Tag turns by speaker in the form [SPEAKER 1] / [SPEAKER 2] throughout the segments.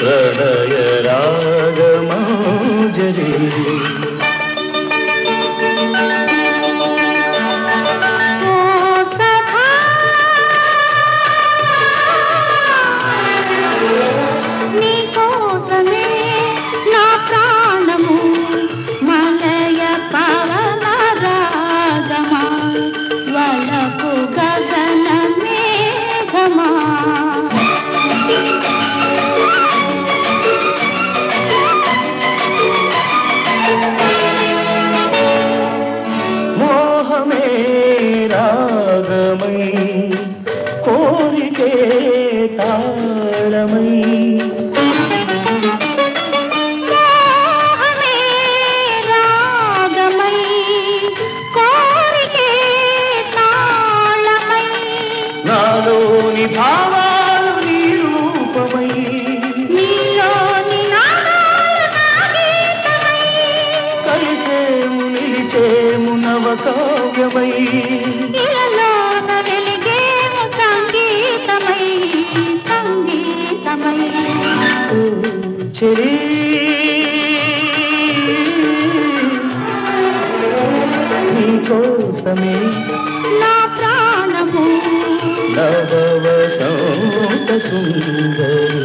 [SPEAKER 1] प्रणय
[SPEAKER 2] राग रागमाजरी నీకోసమే
[SPEAKER 1] నా ప్రాణము
[SPEAKER 2] నవవసంత సుందరి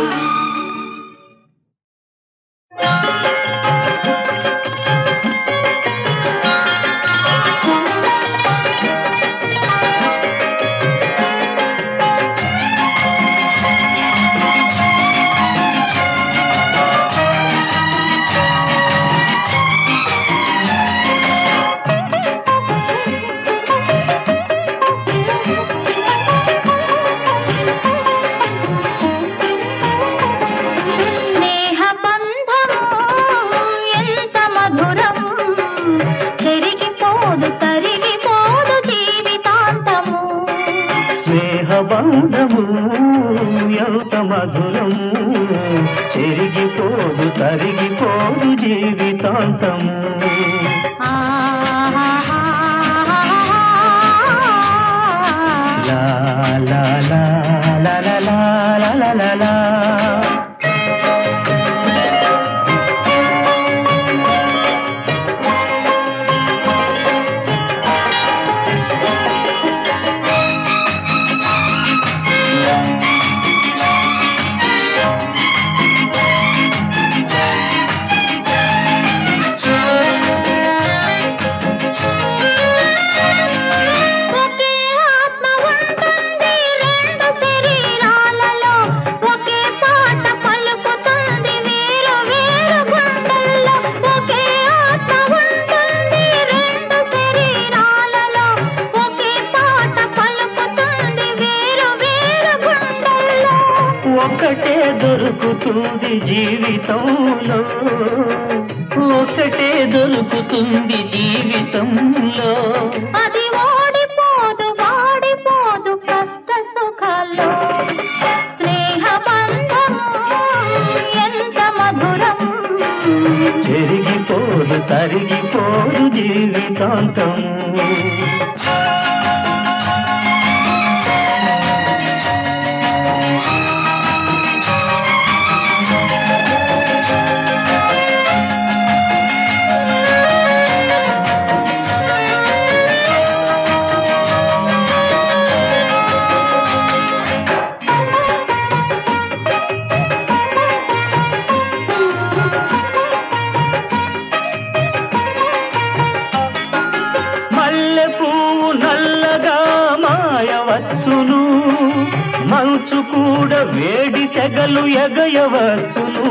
[SPEAKER 1] Thank you.
[SPEAKER 2] స్నేహబంధము ఎంత మధురం చెరిగిపోదు తరిగిపోదు జీవితాంతము లా లా లా లా లా లా లా లా
[SPEAKER 3] క్షణంలో
[SPEAKER 1] అది ఓడిపోదు వాడిపోదు కష్ట సుఖాలు స్నేహ బంధం ఎంత మధురం.
[SPEAKER 3] జరిగిపోదు తరిగిపోదు జీవితాంతం. కూర్చు కూడా వేడి సెగలు ఎగయవచ్చును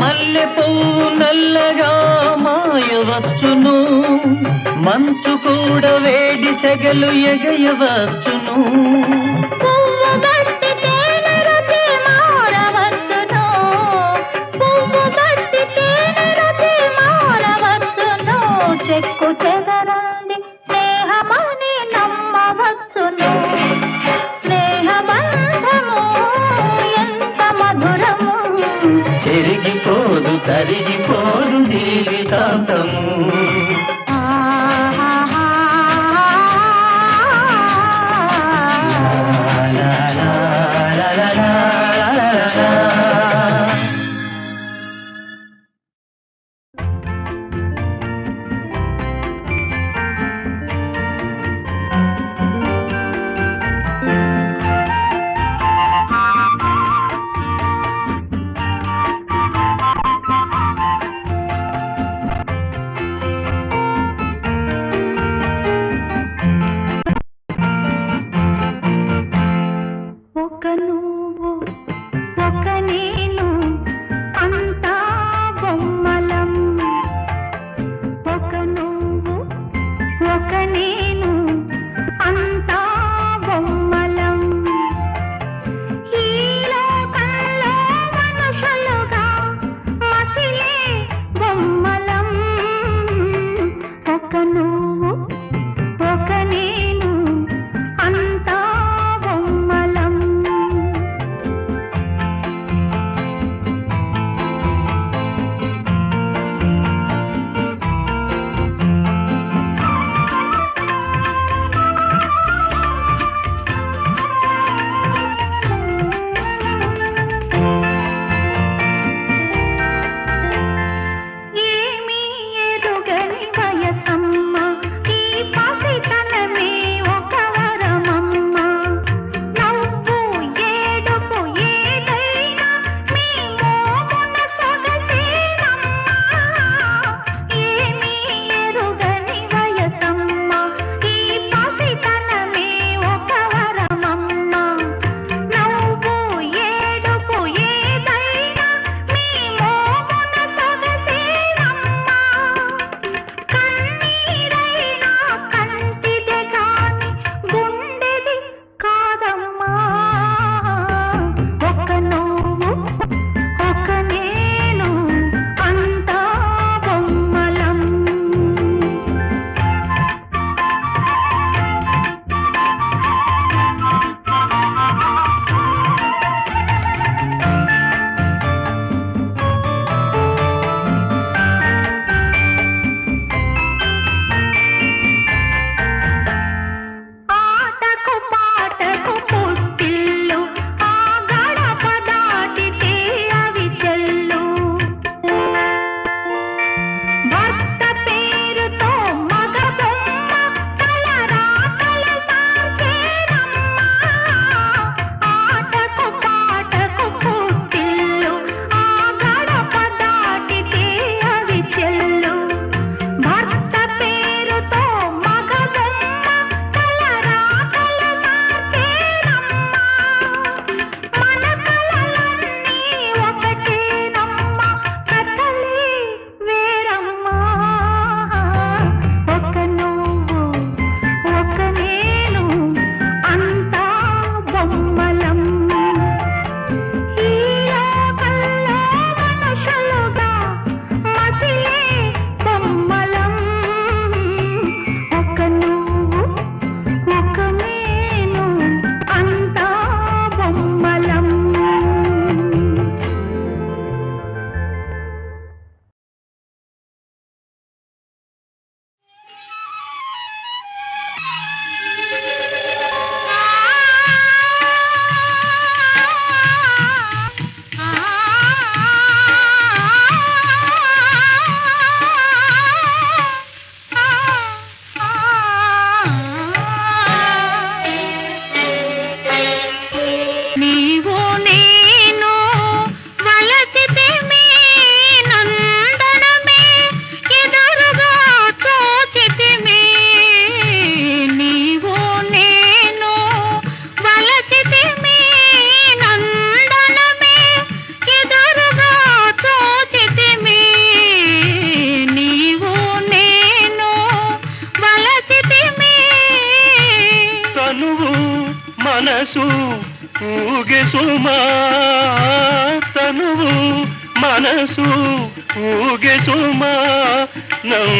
[SPEAKER 3] మల్లె పువ్వు నల్లగా మాయవచ్చును. మంచు కూడా వేడి సెగలు ఎగయవచ్చును.
[SPEAKER 4] తరిగిపోను జీవితాంతం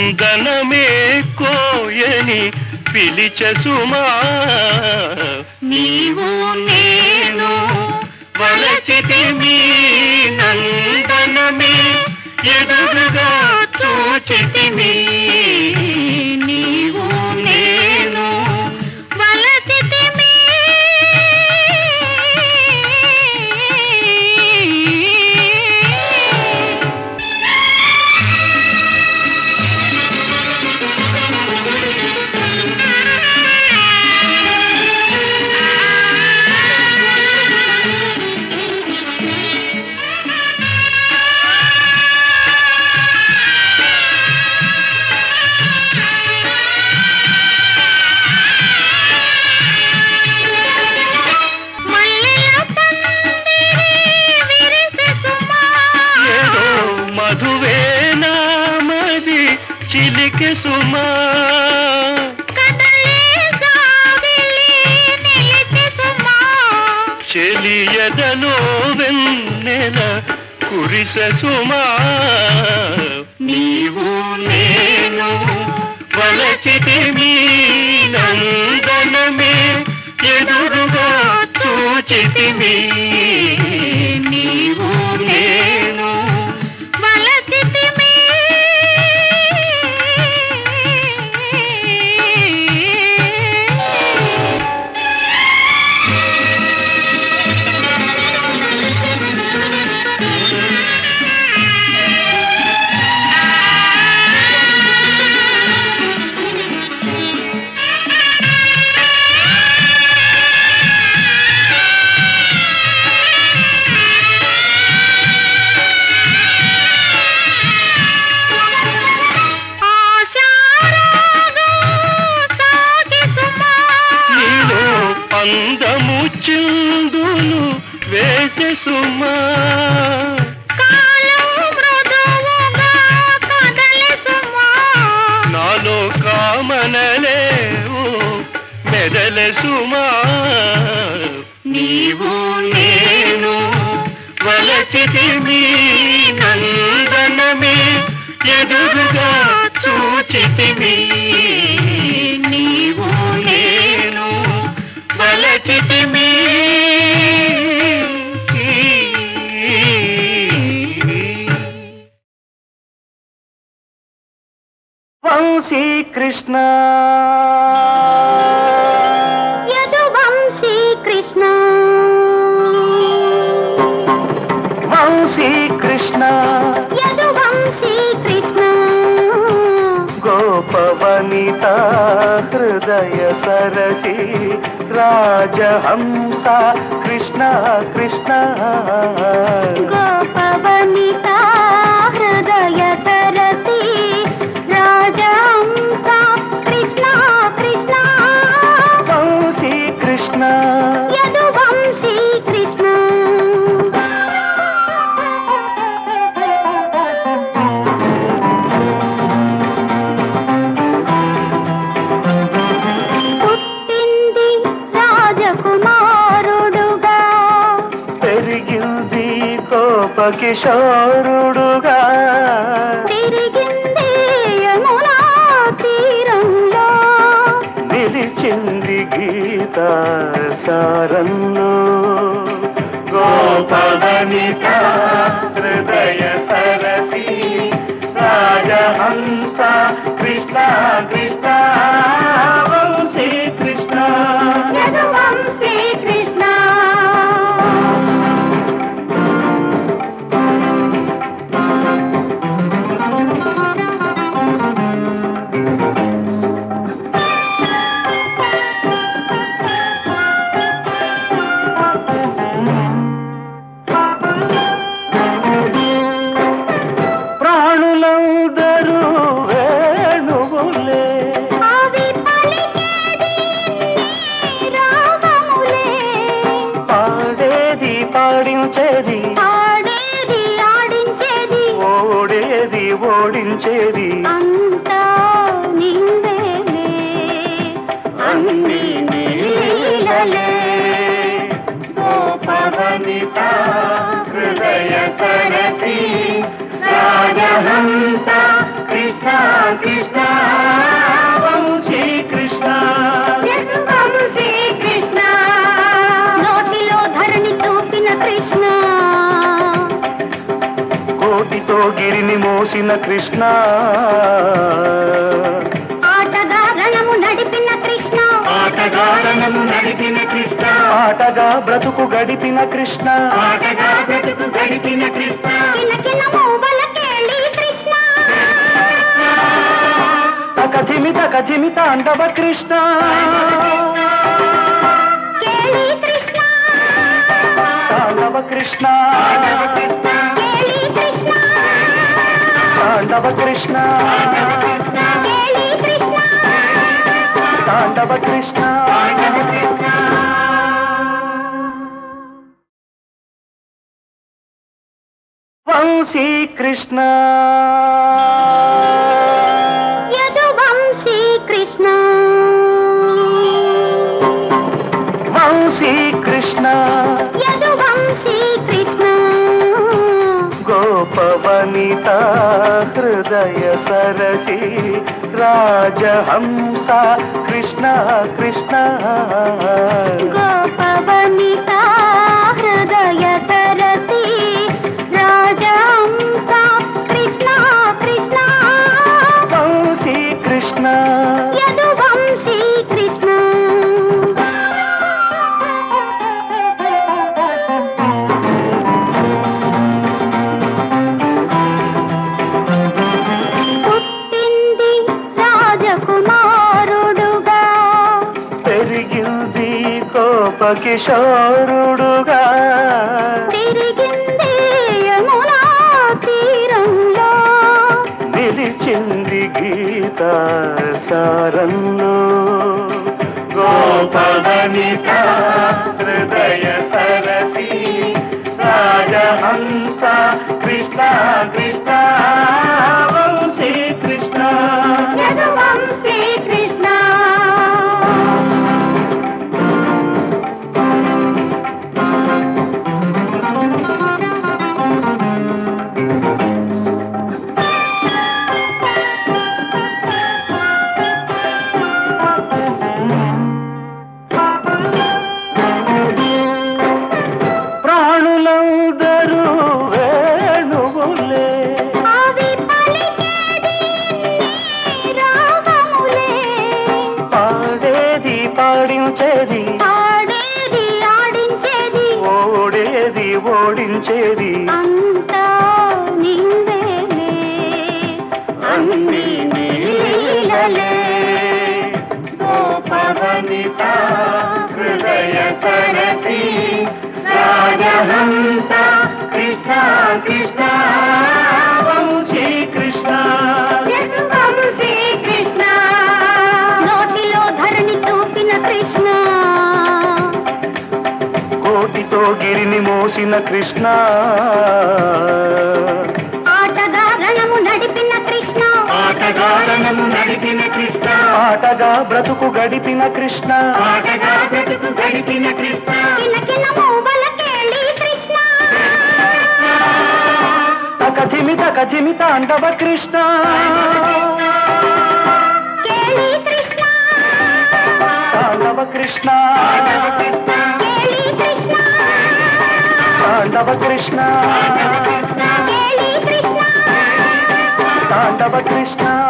[SPEAKER 4] చందనమే కోయని పిలిచసుమా
[SPEAKER 5] నీవు నేను
[SPEAKER 4] వలచితి మీ నందనమే ఎదురుగా చూచితిమి.
[SPEAKER 5] సుమా.
[SPEAKER 4] చెలియదలో వెన్నెల కురిస సుమా. నీవు నేను వలచితి మీ నందనమే ఎదురుగా చూచితిమి.
[SPEAKER 5] సుమా.
[SPEAKER 4] నాలో కామనలేవు మెదల సుమా. నీవు నేను వలచితి మీ నందనమే ఎదురుగా చూచితిమి. వంశీ కృష్ణ
[SPEAKER 5] యదువంశీ కృష్ణ
[SPEAKER 4] వంశీ కృష్ణ
[SPEAKER 5] యదువంశీ కృష్ణ
[SPEAKER 4] గోపవనిత హృదయ సరసి రాజహంస కృష్ణ కృష్ణ.
[SPEAKER 5] గోపవనిత
[SPEAKER 4] కోపకిశోరుడుగా
[SPEAKER 5] తిరిగింది యమునా తీరంలో.
[SPEAKER 4] నిలిచింది గీత సారన్ను. గోపవనిత హృదయ సరసి రాజహంస కృష్ణ కృష్ణ
[SPEAKER 2] రాజహంస కృష్ణ కృష్ణ వంశీ కృష్ణ
[SPEAKER 5] వంశీ కృష్ణ నోటిలో ధరణి చూపిన కృష్ణ.
[SPEAKER 2] కోటితో గిరిని మోసిన కృష్ణ.
[SPEAKER 5] ఆటగా రణము నడిపిన కృష్ణ.
[SPEAKER 2] ఆటగాడనము నడిపిన కృష్ణ. ఆటగా బ్రతుకు గడిపిన కృష్ణ. ఆటగా బ్రతుకు గడిపిన కృష్ణ. తక జిమిత కజిమిత అండవ కృష్ణ. తాండవ కృష్ణ. తాండవ కృష్ణ. తాండవ కృష్ణ. వంశీ కృష్ణ. హృదయ సరసి రాజహంస కృష్ణ కృష్ణ
[SPEAKER 5] గోపవనిత
[SPEAKER 2] కిషోరుడుగా.
[SPEAKER 5] తిరిగింది యమునా తీరంలో.
[SPEAKER 2] నిలిచింది గీత సారన్ను. గోపవనిత హృదయ సరసి రాజహంస కృష్ణ గిరిని మోసిన కృష్ణ.
[SPEAKER 5] ఆటగా రణము నడిపిన కృష్ణ.
[SPEAKER 2] ఆటగాడనము నడిపిన కృష్ణ. ఆటగా బ్రతుకు గడిపిన కృష్ణ. ఆటగా బ్రతుకు గడిపిన కృష్ణ.
[SPEAKER 5] కృష్ణ.
[SPEAKER 2] తకజిమిత కజిమిత అండవ కృష్ణ.
[SPEAKER 5] కేళి కృష్ణ.
[SPEAKER 2] తాండవ
[SPEAKER 5] కృష్ణ.
[SPEAKER 2] తాండవ కృష్ణ.